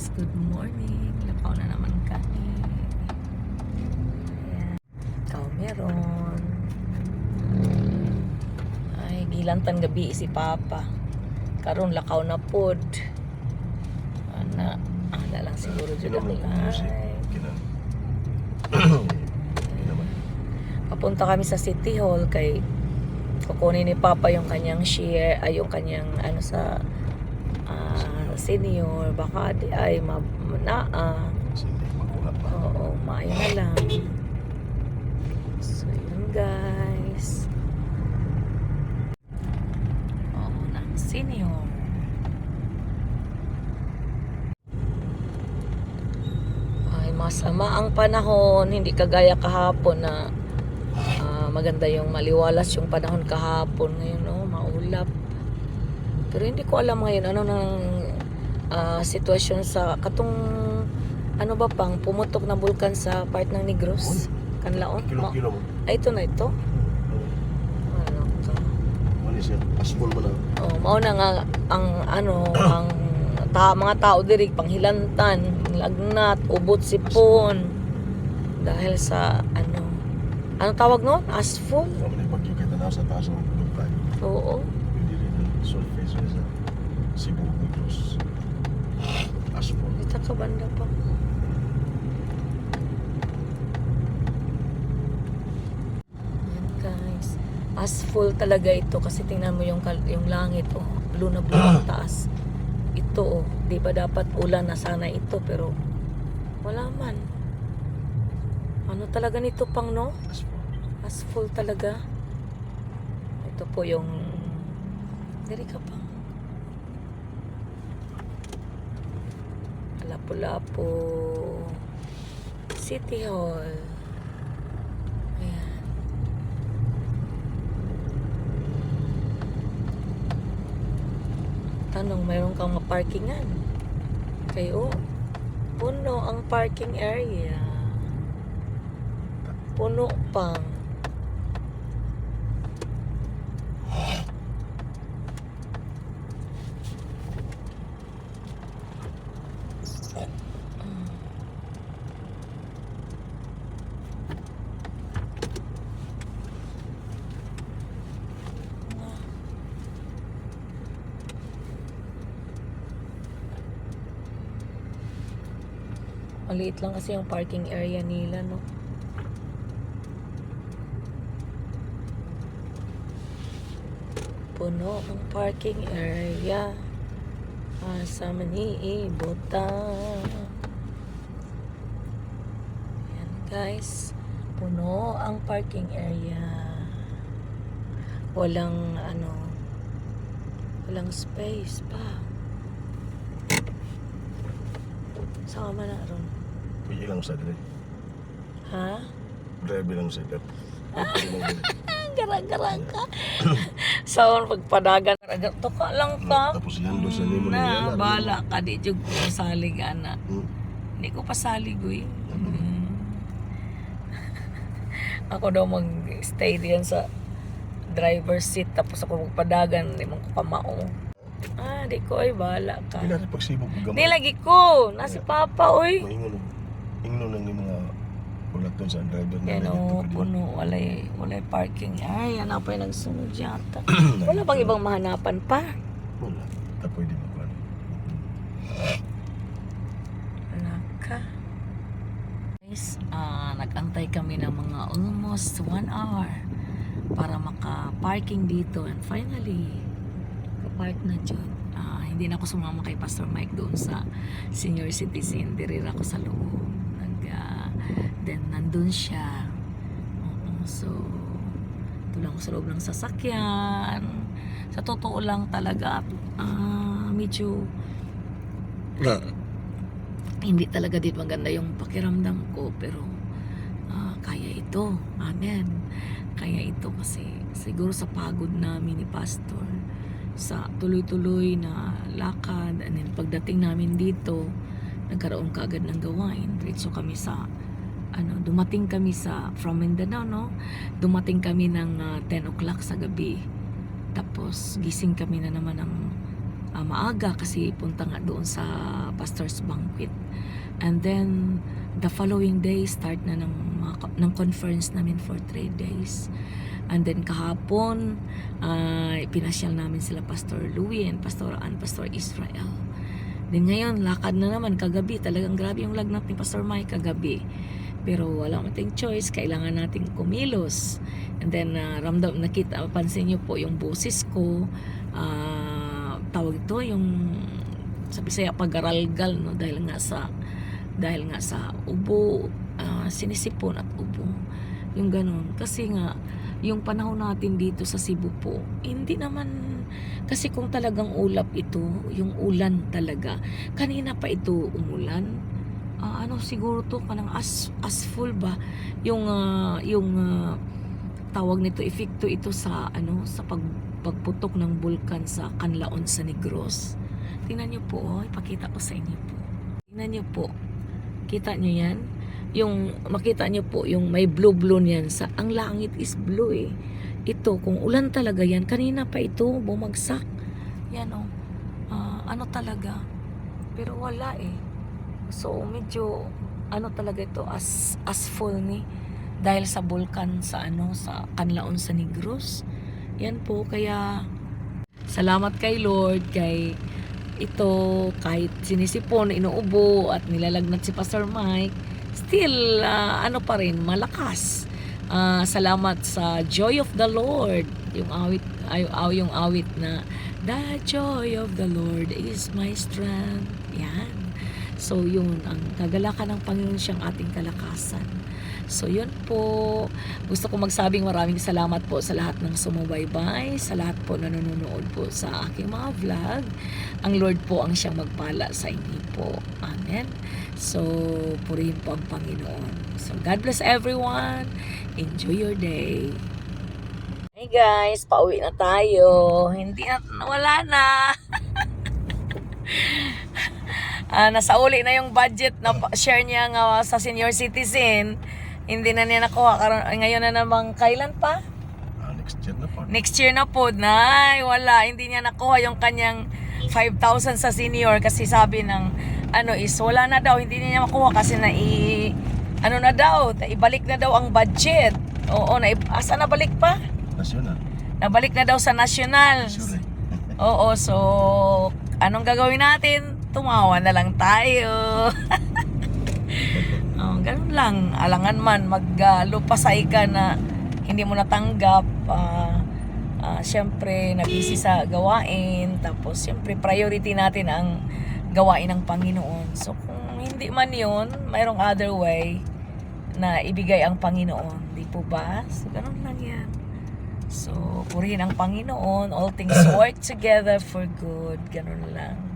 guys, good morning. Lakaw na naman kami. Ayan. Ikaw meron. Ay, gilantan gabi si Papa. Karon lakaw na pod. Ana, ana lang siguro Sino ang. Papunta kami sa City Hall kay kukunin ni Papa yung kanyang share, ay yung kanyang ano sa ah, senior, baka di ay ma, na, ah. Oo, maayo na lang. So, yun guys. Oo, na senior. Ay, masama ang panahon. Hindi kagaya kahapon na ah, maganda yung maliwalas yung panahon kahapon. Ngayon, no, maulap. Pero hindi ko alam ngayon ano nang ah, sitwasyon sa katong ano ba pang pumutok na bulkan sa part ng Negros. Kanlaon. Kilo-kilo mo. Ay, ito na ito. Ano ka? Mali siya. Asphalt mo na. Oh, mao na nga ang ano ang ta, mga tao diri panghilantan, lagnat, ubot sipon dahil sa ano ano tawag noon? Asphalt? Pagkikita na sa taas ng lupa. Oo. Hindi rin surface sa Cebu Negros. Asphalt. Ito ka banda pa. Yan guys. Asphalt talaga ito kasi tingnan mo yung yung langit oh. Blue na blue ang taas. Ito oh. Di ba dapat ulan na sana ito pero wala man. Ano talaga nito pang no? Asphalt talaga. Ito po yung Diri ka pa. Lapu-Lapu City Hall. Ayan. Tanong, mayroon kang maparkingan? Kayo, puno ang parking area. Puno pang. Maliit lang kasi yung parking area nila, no? Puno ang parking area. Asa man iibuta. Yan guys. Puno ang parking area. Walang ano, walang space pa. Man na ron? Pwede lang sa dili. Ha? Drive lang sa dili. Garang-garang ka. Sa pagpadagan. To ka lang ka. Tapos yan doon sa limo Na, niya. bala ka. Di jug ko pasalig, ana. Hmm. Hindi ko pasalig, uy. Mm. ako daw mag-stay diyan sa driver's seat. Tapos ako magpadagan. Hindi mo ko kamao. Ah, di ko ay bala ka. Kailan rin pagsibog ko Di gamay. lagi ko. Nasi Papa, uy. Maingon. Ingno lang ni mga ulat doon sa driver na Yan o, din. puno. Walay, walay parking. Ay, yan pa yung nagsunod yata. Wala bang ibang mahanapan pa? Wala. Ta pwede mo pa. Wala ka. Guys, ah, nag-antay kami ng mga almost one hour para maka-parking dito. And finally, kapark na dyan. Ah, hindi na ako sumama kay Pastor Mike doon sa senior citizen. Dirira ako sa loob. Then, nandun siya. So, tulang sa loob ng sasakyan. Sa totoo lang talaga, ah, medyo hindi talaga din maganda yung pakiramdam ko pero ah, kaya ito amen kaya ito kasi siguro sa pagod namin ni pastor sa tuloy-tuloy na lakad and then pagdating namin dito nagkaroon kaagad ng gawain diretso kami sa ano dumating kami sa from Mindanao no dumating kami ng ah, 10 o'clock sa gabi tapos gising kami na naman ng ah, maaga kasi punta nga doon sa pastor's banquet. And then the following day start na ng mga, ng conference namin for three days. And then kahapon, uh, pinasyal namin sila Pastor Louie and Pastor Ann, Pastor Israel. Then ngayon, lakad na naman kagabi. Talagang grabe yung lagnat ni Pastor Mike kagabi. Pero wala nating choice, kailangan nating kumilos. And then, uh, ramdam, nakita, pansin niyo po yung boses ko. ah, tawag ito, yung sa Bisaya pag-aralgal, no? Dahil nga sa, dahil nga sa ubo, ah, sinisipon at ubo. Yung ganun. Kasi nga, yung panahon natin dito sa Cebu po, hindi naman, kasi kung talagang ulap ito, yung ulan talaga, kanina pa ito umulan, Ah, ano siguro to kanang as as full ba yung ah, yung ah, tawag nito epekto ito sa ano sa pag, pagputok ng bulkan sa Canlaon sa Negros. Tingnan niyo po, oh, ipakita ko sa inyo po. Tingnan niyo po. Kita niyo 'yan? Yung makita niyo po yung may blue blue niyan sa ang langit is blue eh. Ito kung ulan talaga 'yan, kanina pa ito bumagsak. Yan oh. Ah, ano talaga? Pero wala eh. So medyo ano talaga ito as as full ni dahil sa bulkan sa ano sa Canlaon sa Negros. Yan po kaya salamat kay Lord kay ito kahit sinisipon, inuubo at nilalagnat si Pastor Mike, still ah, ano pa rin malakas. Ah, salamat sa joy of the Lord. Yung awit ay, aw- yung awit na The joy of the Lord is my strength. Yan. So yun, ang kagalakan ng Panginoon siyang ating kalakasan. So yun po, gusto ko magsabing maraming salamat po sa lahat ng sumubaybay, sa lahat po na nanonood po sa aking mga vlog. Ang Lord po ang siyang magpala sa inyo po. Amen. So, purihin po ang Panginoon. So, God bless everyone. Enjoy your day. Hey guys, pauwi na tayo. Hindi na, wala na. Ah, nasa uli na yung budget na share niya nga sa senior citizen. Hindi na niya nakuha. Karon, ngayon na namang kailan pa? Ah, next year na po. Next year na po. Nay, wala. Hindi niya nakuha yung kanyang 5,000 sa senior kasi sabi ng ano is wala na daw. Hindi niya makuha kasi na i ano na daw, ibalik na daw ang budget. Oo, na asa na balik pa? Nasyonal. Nabalik na daw sa national. Sure. Oo, so anong gagawin natin? Tumawa na lang tayo. oh, ganun lang. Alangan man, maglupasay ka na hindi mo natanggap. ah ah, Siyempre, nabisi sa gawain. Tapos, siyempre, priority natin ang gawain ng Panginoon. So, kung hindi man yun, mayroong other way na ibigay ang Panginoon. Di po ba? So, ganun lang yan. So, purihin ang Panginoon. All things work together for good. Ganun lang.